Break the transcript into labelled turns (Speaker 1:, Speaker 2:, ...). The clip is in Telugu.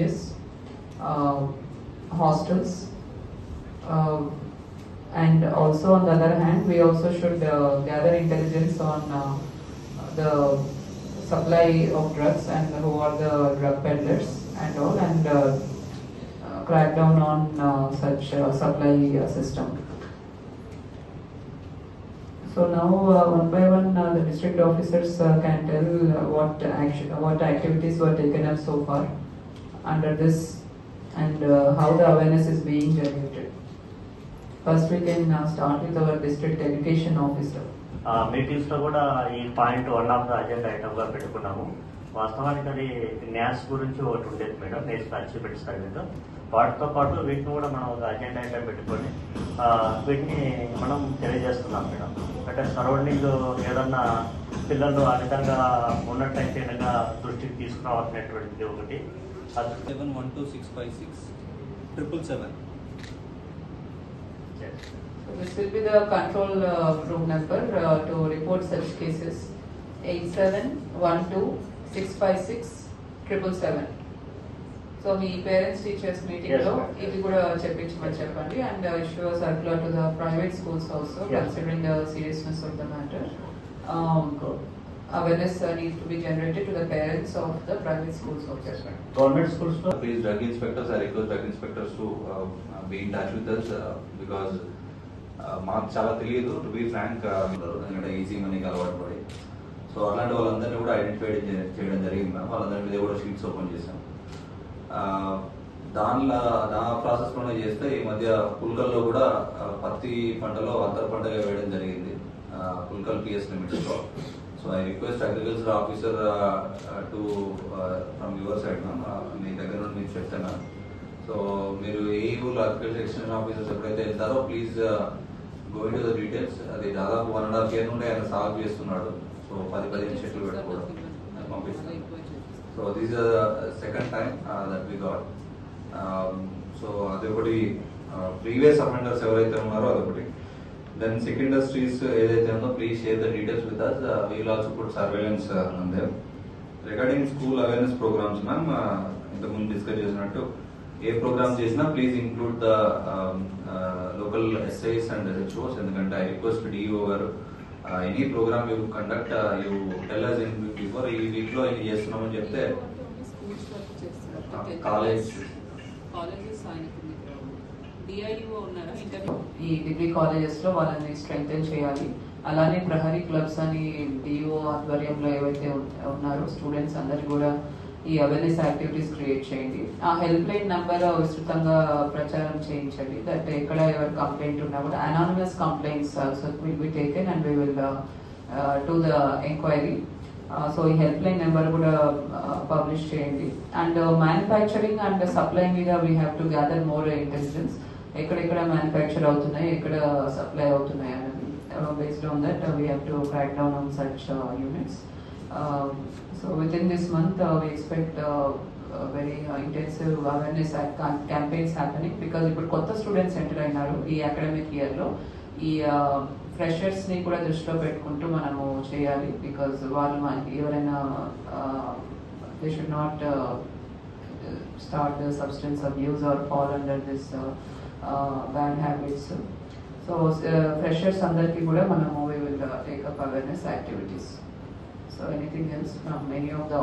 Speaker 1: colleges, uh, hostels, uh, and also on the other hand, we also should uh, gather intelligence on uh, the supply of drugs and who are the drug peddlers and all, and uh, uh, crack down on such supply system. So now, uh, one by one, uh, the district officers uh, can tell what action, what activities were taken up so far. Under this and uh, how the awareness is being generated. First, we can uh, start with our district education officer.
Speaker 2: మీటింగ్స్లో కూడా ఈ point one of the agenda ఐటమ్గా పెట్టుకున్నాము. వాస్తవానికి అది న్యాస్ గురించి ఒకటి ఉండేది మేడం. నేషనల్ అచీవ్మెంట్స్ అనేది వాటితో పాటు వీటిని కూడా మనం ఒక అజెండా ఐటమ్ పెట్టుకొని వీటిని మనం తెలియజేస్తున్నాం మేడం. అంటే సరౌండింగ్ ఏదన్నా పిల్లలు ఆ విధంగా ఉన్నట్టయితే దృష్టికి తీసుకురావాల్సినటువంటిది ఒకటి.
Speaker 3: seven one two six five six triple seven.
Speaker 1: So this will be the control uh, room number uh, to report such cases. Eight seven one two six five six triple seven. So me parents teachers meeting
Speaker 2: Yes,
Speaker 1: లో
Speaker 2: ma'am.
Speaker 1: ఇది కూడా చెప్పించమని చెప్పండి and issue circular to the private schools also
Speaker 2: Yes.
Speaker 1: Considering the seriousness of the matter awareness need to be generated to the parents of the private schools
Speaker 2: also government స్కూల్స్లో
Speaker 4: Please, drug inspectors, I request drug inspectors to uh, be in touch with us uh, because uh, మాకు చాలా తెలియదు టు బి ఫ్రాంక్ ఎందుకంటే ఈజీ మనీకి అలవాటు పడి. సో అలాంటి వాళ్ళందరినీ కూడా ఐడెంటిఫై చేయడం జరిగింది మ్యామ్ వాళ్ళందరి మీద కూడా షీట్స్ ఓపెన్ చేసాం Uh, దానిలో నా ప్రాసెస్లోనే చేస్తే ఈ మధ్య పుల్కల్లో కూడా uh, పత్తి పంటలో అంతర పంటగా వేయడం జరిగింది. uh, పుల్కల్ పిఎస్ లిమిట్స్లో so I request agriculture officer to from your side మీ దగ్గర నుండి మీకు చెప్తాను. సో మీరు ఏ ఊళ్ళో అగ్రికల్చర్ ఎక్స్టెన్షన్ ఆఫీసర్స్ ఎప్పుడైతే వెళ్తారో please going to the details అది దాదాపు వన్ అండ్ హాఫ్ ఇయర్ నుండి ఆయన సాల్వ్ చేస్తున్నాడు. సో పది పదిహేను చెట్లు పెట్టుకోవడం పంపిస్తాను so this second time that we got so అదొకటి ప్రీవియస్ అఫెండర్స్ ఎవరైతే ఉన్నారో అదొకటి దెన్ సెకండ్ ఇండస్ట్రీస్ ఏదైతే ఉందో please share the details with us we'll also put surveillance on them regarding school awareness programmes ma'am ఇంతకుముందు డిస్కస్ చేసినట్టు ఏ ప్రోగ్రామ్ చేసినా please include the local SIs and HOs ఎందుకంటే ఐ రిక్వెస్ట్ డిఓ గారు any programme you conduct you tell us in before ఈ వీక్లో ఇది చేస్తున్నామని చెప్తే కాలేజ్.
Speaker 5: కాలేజెస్ ఆయనకు
Speaker 1: ఈ డిగ్రీ కాలేజెస్లో వాళ్ళని స్ట్రెంగ్తన్ చేయాలి. అలానే ప్రహరీ క్లబ్స్ అని డిఓ ఆధ్వర్యంలో ఏవైతే ఉన్నారో స్టూడెంట్స్ అందరు కూడా ఈ అవేర్నెస్ యాక్టివిటీస్ క్రియేట్ చేయండి. ఆ హెల్ప్ లైన్ నంబర్ విస్తృతంగా ప్రచారం చేయించండి. దట్ ఎక్కడ ఎవరు కంప్లైంట్ ఉన్నా కూడా anonymous complaints will be taken and we will to the enquiry so ఈ హెల్ప్ లైన్ నెంబర్ కూడా uh, పబ్లిష్ చేయండి. అండ్ మ్యానుఫ్యాక్చరింగ్ అండ్ సప్లై మీద we have to gather more intelligence ఎక్కడెక్కడ మ్యానుఫ్యాక్చర్ అవుతున్నాయి ఎక్కడ సప్లై అవుతున్నాయి అనేది based on that we have to crack down on such units so with in this month we expect very intensive awareness campaigns happening because ఇప్పుడు కొత్త స్టూడెంట్స్ ఎంటర్ అయినారు ఈ అకాడమిక్ ఇయర్లో ఈ uh, ఫ్రెషర్స్ని కూడా దృష్టిలో పెట్టుకుంటూ మనము చేయాలి బికాజ్ వాళ్ళు మనకి ఎవరైనా they should not start substance substance abuse or fall under this uh, uh, bad habits. So uh, freshers అందరికి కూడా మనము we will uh, take up awareness activities. So anything else from any of the